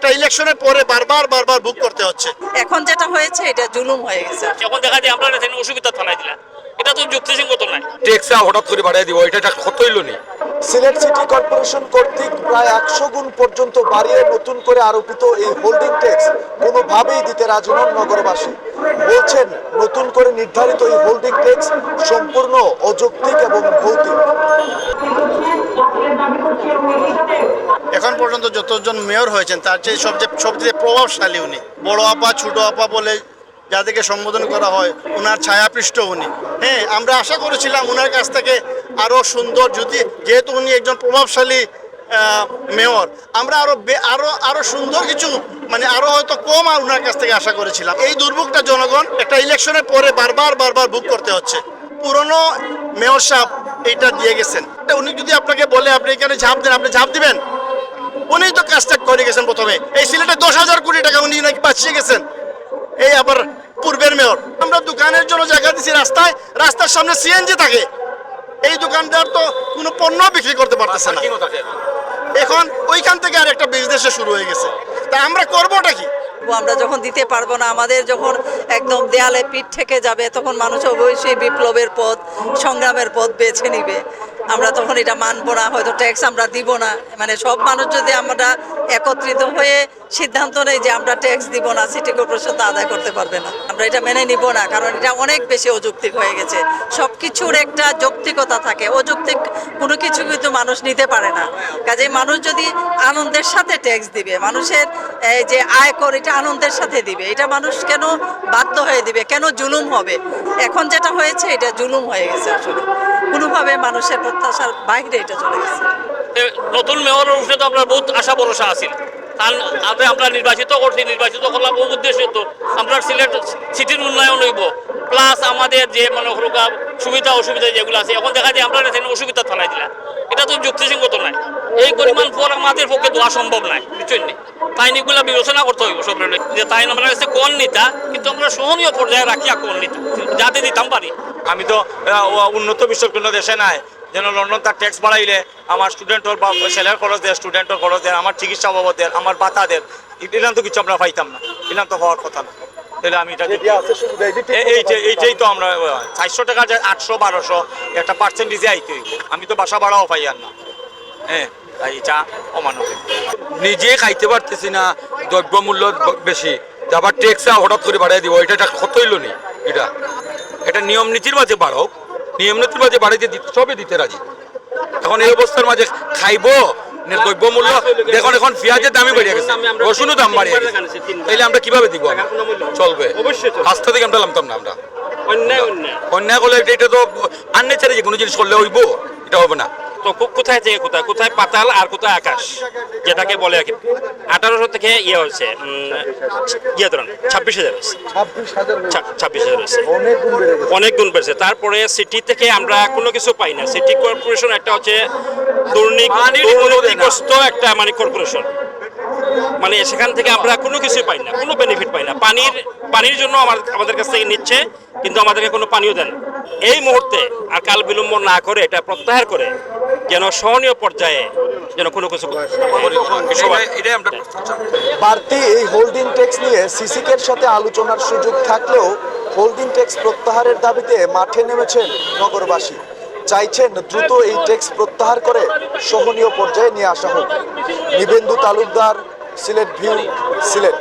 একটা ইলেকশনের পরে বারবার বারবার বুক করতে হচ্ছে। এখন যেটা হয়েছে এটা জুলুম হয়ে গেছে। এখন দেখা যায় আমরা এখানে অসুবিধা ফেলাই দিলা এটা তো যুক্তিসঙ্গত নয় ট্যাক্সা হঠাৎ করে বাড়াই দিব এটা একটা ক্ষত হইল নি সিলেট সিটি কর্পোরেশন কর্তৃক প্রায় একশো গুণ পর্যন্ত বাড়িয়ে নতুন করে আরোপিত এই হোল্ডিং ট্যাক্স কোনোভাবেই দিতে রাজি নন নগরবাসী। বলছেন নতুন করে নির্ধারিত এই হোল্ডিং ট্যাক্স সম্পূর্ণ অযৌক্তিক এবং ভৌতিক। এখন পর্যন্ত যতজন মেয়র হয়েছেন, তার চেয়ে সবচেয়ে সবচেয়ে প্রভাবশালী উনি। বড় আপা, ছোট আপা বলে যাদেরকে সম্বোধন করা হয় ওনার ছায়াপৃষ্ঠ উনি। হ্যাঁ আমরা আশা করেছিলাম ওনার কাছ থেকে আরও সুন্দর যদি যেহেতু উনি একজন প্রভাবশালী মেয়র, আমরা আরও বে- আরও আরও সুন্দর কিছু মানে আরও হয়তো কম আর ওনার কাছ থেকে আশা করেছিলাম। এই দুর্ভোগটা জনগণ একটা ইলেকশনের পরে বারবার বারবার বুক করতে হচ্ছে। পুরনো মেয়র সাহেব এইটা দিয়ে গেছেন। উনি যদি আপনাকে বলে, আপনি এখানে ঝাঁপ দেন, আপনি ঝাঁপ দিবেন? উনি তো কাজটা করে গেছেন প্রথমে। এই সিলেটে দশ হাজার কোটি টাকা উনি নাকি বাঁচিয়ে গেছেন। এই আবার পূর্বের মেয়র। আমরা দোকানের জন্য জায়গা দিছি রাস্তায় রাস্তার সামনে সিএনজি থাকে। এই দোকানদার তো কোনো পণ্য বিক্রি করতে পারতেছে না। এখন। ওইখান থেকে আর একটা বিজনেস শুরু হয়ে গেছে। তা আমরা করবোটা কি? আমরা যখন দিতে পারব না আমাদের যখন একদম দেয়ালে পিঠ থেকে যাবে তখন মানুষ অবশ্যই বিপ্লবের পথ সংগ্রামের পথ বেছে নিবে। আমরা তখন এটা মানবো না, হয়তো ট্যাক্স আমরা দিব না। মানে সব মানুষ যদি আমরা একত্রিত হয়ে সিদ্ধান্ত নেই যে আমরা ট্যাক্স দিব না সিটি কর্পোরেশন তো আদায় করতে পারবে না। আমরা এটা মেনে নিব না, কারণ এটা অনেক বেশি অযৌক্তিক হয়ে গেছে। সব কিছুর একটা যৌক্তিকতা থাকে, অযৌক্তিক কোনো কিছু কিন্তু মানুষ নিতে পারে না। কাজে মানুষ যদি আনন্দের সাথে ট্যাক্স দিবে, মানুষের যে আয়কর এটা আনন্দের সাথে দিবে। এটা মানুষ কেন বাধ্য হয়ে দিবে, কেন জুলুম হবে? এখন যেটা হয়েছে, এটা জুলুম হয়ে গেছে আসলে। কোনোভাবে মানুষের প্রত্যাশার বাইরে এটা চলে গেছে। নতুন মেয়রের উপরে তো আপনার বহুত আশা ভরসা আপনি আমরা নির্বাচিত করছি নির্বাচিত করলাম বহু উদ্দেশ্য তো। আমরা সিলেট সিটির উন্নয়ন হইব। প্লাস আমাদের যে মনে সুবিধা অসুবিধা যেগুলো আছে এখন দেখা যায় আমরা এখানে অসুবিধা ফেলাই দিলা এটা তো যুক্তিসঙ্গত নয়। এই পরিমাণ ফল আমাদের পক্ষে দেওয়া সম্ভব নয় বুঝছেন নি? তাই নিগুলা বিবেচনা করতে হইব সব যে তাই আমরা কাছে কোন নিতা কিন্তু আমরা সহনীয় পর্যায়ে রাখিয়া কোন নিতা। যাতে দিতাম পারি। আমি তো উন্নত বিশ্বের কোনো দেশে নাই। যেন লন্ডন তার ট্যাক্স বাড়াইলে আমার স্টুডেন্টর বা ছেলের খরচ দেয় স্টুডেন্টর খরচ দেয় আমার চিকিৎসা বাবদ দেয় আমার বাতা দেয় এলাম তো কিছু আমরা পাইতাম না। এলাম তো হওয়ার কথা না। তাহলে আমি এটা এইটাই তো আমরা চারশো টাকা যায় আটশো বারোশো একটা পার্সেন্টেজে আইতে আমি তো বাসা ভাড়াও পাই আর না। হ্যাঁ তাই এটা অমানবিক নিজে খাইতে পারতেছি না দ্রব্যমূল্য বেশি। তা আবার ট্যাক্সা হঠাৎ করে বাড়াই দিব এটা একটা ক্ষত হইল নি এটা। এটা নিয়ম নীতির মাঝে বাড়াও। নিয়ম নীতির মাঝে বাড়িতে দিতে সবে দিতে রাজি। এখন এই অবস্থার মাঝে খাইবো দ্রব্যমূল্য দেখুন এখন পেঁয়াজের দামই বেড়ে গেছে। রসুনের দাম বাড়িয়ে গেছে। তাইলে আমরা কীভাবে দিব? চলবে। রাস্তা থেকে আমরা নামতাম না আমরা। অন্যায় অন্যায়। করলে এটা- তো তো আননেচারি যে কোনো জিনিস করলে হইব এটা হবে না। তো কো- কোথায় থেকে কোথায়? কোথায় পাতাল আর কোথায় আকাশ? যেটাকে বলে আর কি। আঠারোশো থেকে ইয়ে হয়েছে ইয়ে ধরেন ছাব্বিশ হাজার হয়েছে। ছাব্বিশ হাজার হয়েছে। অনেক গুণ বেড়েছে। তারপরে সিটি থেকে আমরা কোনো কিছু পাই না। সিটি কর্পোরেশন একটা হচ্ছে দুর্নীতি পানির কোনো দেয় না। দুর্নীতিগ্রস্ত একটা মানে কর্পোরেশন মানে সেখান থেকে আমরা কোনো কিছুই পাই না কোনো বেনিফিট পাই না। পানির পানির জন্য আমার- আমাদের কাছ থেকে নিচ্ছে কিন্তু আমাদেরকে কোনো পানিও দেন না। এই মুহূর্তে আর কাল বিলম্ব না করে এটা প্রত্যাহার করে যেন সহনীয় পর্যায়ে যেন কোনো কিছু বাড়তি এই হোল্ডিং ট্যাক্স নিয়ে সিসিকের সাথে আলোচনার সুযোগ থাকলেও হোল্ডিং ট্যাক্স প্রত্যাহারের দাবিতে মাঠে নেমেছেন নগরবাসী। চাইছেন দ্রুত এই ট্যাক্স প্রত্যাহার করে সহনীয় পর্যায়ে নিয়ে আসা হোক। নিবেন্দু তালুকদার সিলেট ভিউ সিলেট।